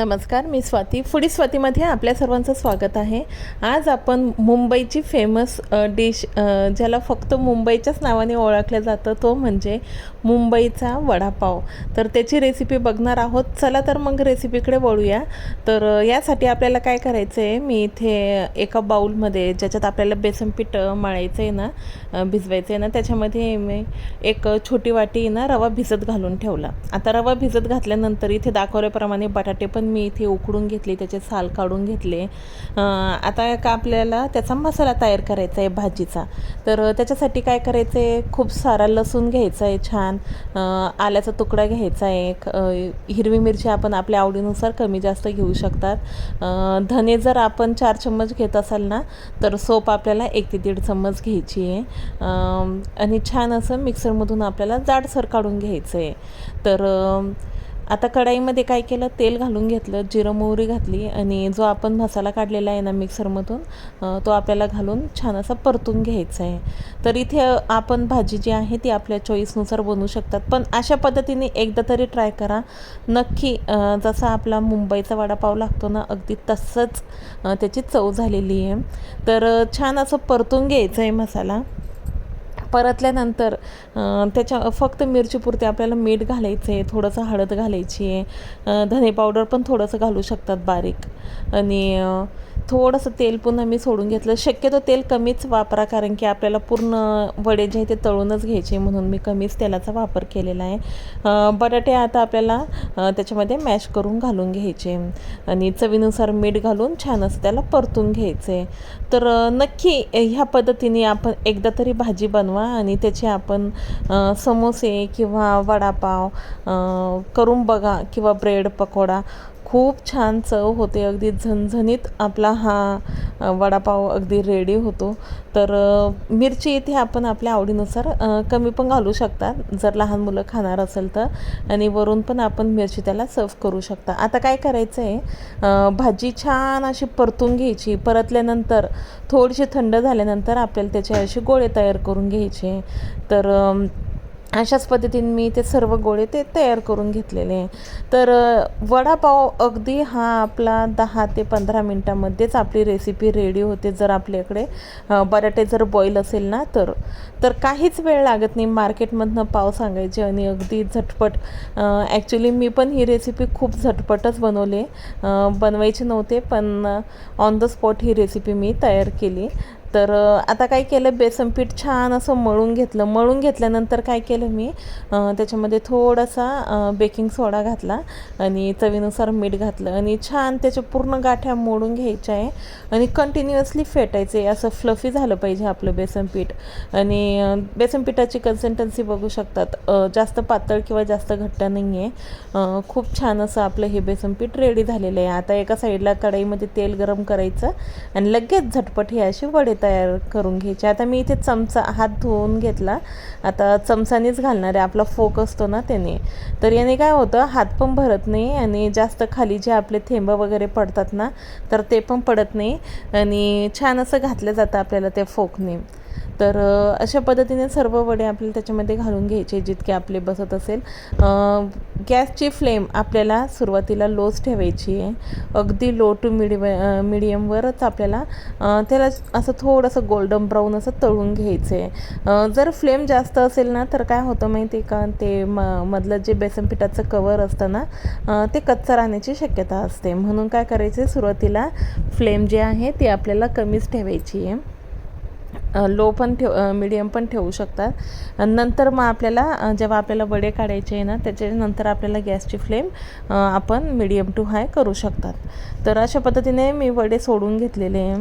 नमस्कार मी स्वाती. फुडी स्वातीमध्ये आपल्या सर्वांचं स्वागत आहे. आज आपण मुंबईची फेमस डिश ज्याला फक्त मुंबईच्याच नावाने ओळखलं जातं तो म्हणजे मुंबईचा वडापाव. तर त्याची रेसिपी बघणार आहोत. चला तर मग रेसिपीकडे वळूया. तर यासाठी आपल्याला काय करायचं आहे मी इथे एका बाऊलमध्ये ज्याच्यात आपल्याला बेसन पीठ मळायचं आहे ना भिजवायचं आहे ना त्याच्यामध्ये मी एक छोटी वाटी ना रवा भिजत घालून ठेवला. आता रवा भिजत घातल्यानंतर इथे दाखवल्याप्रमाणे बटाटे पण मी इथे उकडून घेतले त्याचे साल काढून घेतले. आता का आपल्याला त्याचा मसाला तयार करायचा आहे भाजीचा? तर त्याच्यासाठी काय करायचं आहे खूप सारा लसूण घ्यायचा आहे छान. आल्याचा तुकडा घ्यायचा आहे. एक, हिरवी मिरची आपण आपल्या आवडीनुसार कमी जास्त घेऊ शकतात. धने जर आपण चार चम्मच घेत असाल ना तर सोप आपल्याला एक ते दीड चम्मच घ्यायची आहे. आणि छान असं मिक्सरमधून आपल्याला जाडसर काढून घ्यायचं आहे तर आता कढाईमध्ये काय केलं? तेल घालून घेतलं जिरं मोहरी घातली आणि जो आपण मसाला काढलेला आहे ना मिक्सरमधून तो आपल्याला घालून छान असा परतून घ्यायचा आहे. तर इथे आपण भाजी जी आहे ती आपल्या चॉईसनुसार बनवू शकतात. पण अशा पद्धतीने एकदा तरी ट्राय करा. नक्की जसा आपला मुंबईचा वडापाव लागतो ना अगदी तसंच त्याची चव झालेली आहे. तर छान असं परतून घ्यायचं आहे मसाला. परतल्यानंतर त्याच्या फक्त मिरचीपुरते आपल्याला मीठ घालायचं आहे थोडंसं हळद घालायची आहे धने पावडर पण थोडंसं घालू शकतात बारीक. आणि थोडंसं तेल पुन्हा मी सोडून घेतलं. शक्यतो तेल कमीच वापरा कारण की आपल्याला पूर्ण वडे जे आहे ते तळूनच घ्यायचे म्हणून मी कमीच तेलाचा वापर केलेला आहे. बटाटे आता आपल्याला त्याच्यामध्ये मॅश करून घालून घ्यायचे. आणि चवीनुसार मीठ घालून छान असं त्याला परतून घ्यायचं आहे तर नक्की ह्या पद्धतीने आपण एकदा तरी भाजी बनवा. आणि त्याचे आपण समोसे किंवा वडापाव करून बघा किंवा ब्रेड पकोडा. खूप छान चव होते. अगदी झणझणीत आपला हा वडापाव अगदी रेडी होतो. तर मिरची इथे आपण आपल्या आवडीनुसार कमी पण घालू शकतात जर लहान मुलं खाणार असेल तर. आणि वरून पण आपण मिरची त्याला सर्व करू शकता. आता काय करायचं आहे भाजी छान अशी परतून घ्यायची. परतल्यानंतर थोडीशी थंड झाल्यानंतर आपल्याला त्याचे असे गोळे तयार करून घ्यायचे. तर अशाच पद्धतीने मी ते सर्व गोळे ते तयार करून घेतलेले आहे. तर वडापाव अगदी हा आपला दहा ते पंधरा मिनटामध्येच आपली रेसिपी रेडी होते. जर आपल्याकडे बटाटे जर बॉईल असेल ना तर तर काहीच वेळ लागत नाही. मार्केटमधनं पाव सांगायचे आणि अगदी झटपट ॲक्च्युली मी पण ही रेसिपी खूप झटपटच बनवले. बनवायची बनवायचे नव्हते पण ऑन द स्पॉट ही रेसिपी मी तयार केली. तर आता काय केलं बेसन पीठ छान असं मळून घेतलं. मळून घेतल्यानंतर काय केलं मी त्याच्यामध्ये थोडासा बेकिंग सोडा घातला आणि चवीनुसार मीठ घातलं आणि छान त्याच्या पूर्ण गाठ्या मोडून घ्यायच्या आहे आणि कंटिन्युअसली फेटायचं आहे. असं फ्लफी झालं पाहिजे आपलं बेसन पीठ. आणि बेसन पिठाची कन्सिस्टन्सी बघू शकतात. जास्त पातळ किंवा जास्त घट्ट नाही आहे खूप छान असं आपलं हे बेसन पीठ रेडी झालेलं आहे. आता एका साईडला कढईमध्ये तेल गरम करायचं आणि लगेच झटपट हे अशी वडे तयार करून घ्यायचे. आता मी इथे चमचा हात धुवून घेतला. आता चमचानेच घालणार आहे. आपला फोक असतो ना त्याने. तर याने काय होतं हात पण भरत नाही आणि जास्त खाली जे आपले थेंब वगैरे पडतात ना तर ते पण पडत नाही. आणि छान असं घातलं जातं आपल्याला त्या फोकने. तर अशा पद्धतीने सर्व वडे आपल्याला त्याच्यामध्ये घालून घ्यायचे जितके आपले बसत असेल. गॅसची फ्लेम आपल्याला सुरुवातीला लोच ठेवायची आहे. अगदी लो टू मिडियम मिडियमवरच आपल्याला त्याला असं थोडंसं गोल्डन ब्राऊन असं तळून घ्यायचं आहे. जर फ्लेम जास्त असेल ना तर काय होतं माहिती आहे का? ते म मधलं जे बेसन पिठाचं कवर असतं ना ते कच्चं राहण्याची शक्यता असते. म्हणून काय करायचं सुरुवातीला फ्लेम जे आहे ती आपल्याला कमीच ठेवायची आहे. लो पण ठेव मिडियम पण ठेवू शकतात. नंतर मग आपल्याला जेव्हा आपल्याला वडे काढायचे आहे ना त्याच्यानंतर आपल्याला गॅसची फ्लेम आपण मिडियम टू हाय करू शकतात. तर अशा पद्धतीने मी वडे सोडून घेतलेले आहे.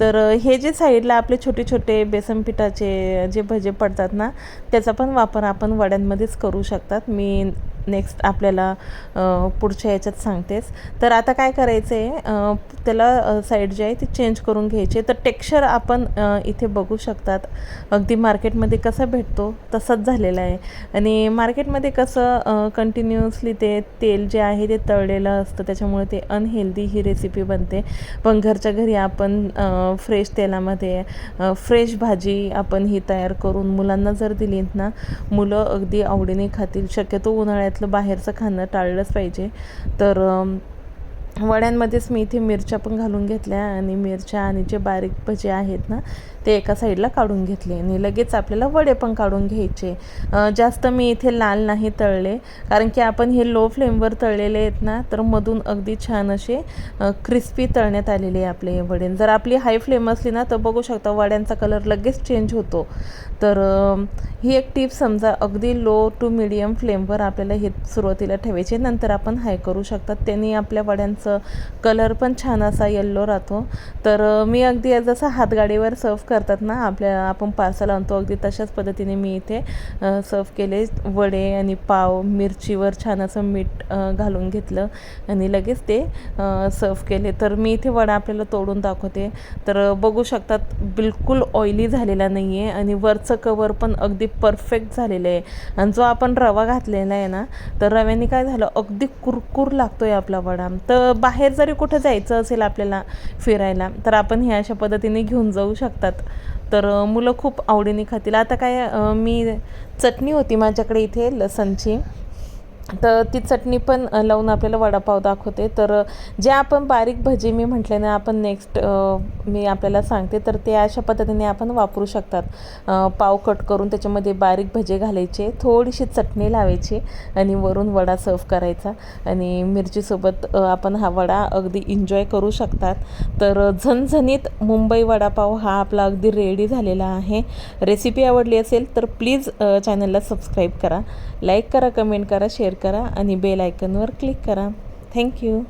तर हे जे साईडला आपले छोटे छोटे बेसन पिठाचे जे भजे पडतात ना त्याचा पण वापर आपण वड्यांमध्येच करू शकतात. मी नेक्स्ट आपल्याला पुढच्या याच्यात सांगतेच तर आता काय करायचं आहे त्याला साईड जे आहे ती चेंज करून घ्यायची. तर टेक्स्चर आपण इथे बघू शकतात. अगदी मार्केटमध्ये कसा भेटतो तसाच झालेला आहे. आणि मार्केटमध्ये कसं कंटिन्युअसली ते तेल जे आहे ते तळलेलं असतं. त्याच्यामुळे ते अनहेल्दी ही रेसिपी बनते. पण घरच्या घरी आपण फ्रेश तेलामध्ये फ्रेश भाजी आपण ही तयार करून मुलांना जर दिलीत ना मुलं अगदी आवडीने खातील. शक्यतो उन्हाळ्यात घरातलं बाहेरचं खाणं टाळलंच पाहिजे. तर वड्यांमध्येच मी इथे मिरच्या पण घालून घेतल्या आणि मिरच्या आणि जे बारीक भजे आहेत ना ते एका साईडला काढून घेतले. आणि लगेच आपल्याला वडे पण काढून घ्यायचे. जास्त मी इथे लाल नाही तळले कारण की आपण हे लो फ्लेमवर तळलेले आहेत ना तर मधून अगदी छान असे क्रिस्पी तळण्यात आलेले आहे आपले हे वडे. जर आपली हाय फ्लेम असली ना तर बघू शकता वड्यांचा कलर लगेच चेंज होतो. तर ही एक टिप समजा अगदी लो टू मिडियम फ्लेमवर आपल्याला हे सुरुवातीला ठेवायचे नंतर आपण हाय करू शकतात त्यांनी आपल्या वड्यांचं कलर पण छान असा येल्लो राहतो. तर मी अगदी जसं हातगाडीवर सर्व करतात ना आपल्या आपण पार्सल आणतो अगदी तशाच पद्धतीने मी इथे सर्व केले. वडे आणि पाव मिरचीवर छान असं मीठ घालून घेतलं आणि लगेच ते सर्व केले. तर मी इथे वडा आपल्याला तोडून दाखवते. तर बघू शकतात बिलकुल ऑइली झालेला नाही आहे आणि वरचं कवर पण अगदी परफेक्ट झालेलं आहे. आणि जो आपण रवा घातलेला आहे ना तर रव्याने काय झालं अगदी कुरकुर लागतो आहे आपला वडा. तर बाहेर जरी कुठं जायचं असेल आपल्याला फिरायला तर आपण हे अशा पद्धतीने घेऊन जाऊ शकतात. तर मुलं खूप आवडीने खातील. आता काय मी चटणी होती माझ्याकडे इथे लसणची. तर ती चटणी पण लावून आपल्याला वडापाव दाखवते. तर जे आपण बारीक भजी मी म्हटले ना आपण नेक्स्ट मी आपल्याला सांगते. तर ते अशा पद्धतीने आपण वापरू शकतात. पाव कट करून त्याच्यामध्ये बारीक भजे घालायचे थोडीशी चटणी लावायची आणि वरून वडा सर्व करायचा. आणि मिरचीसोबत आपण हा वडा अगदी एन्जॉय करू शकतात. तर झणझणीत मुंबई वडापाव हा आपला अगदी रेडी झालेला आहे. रेसिपी आवडली असेल तर प्लीज चॅनलला सबस्क्राईब करा. लाईक करा कमेंट करा शेअर करा आणि बेल आयकनवर क्लिक करा. Thank you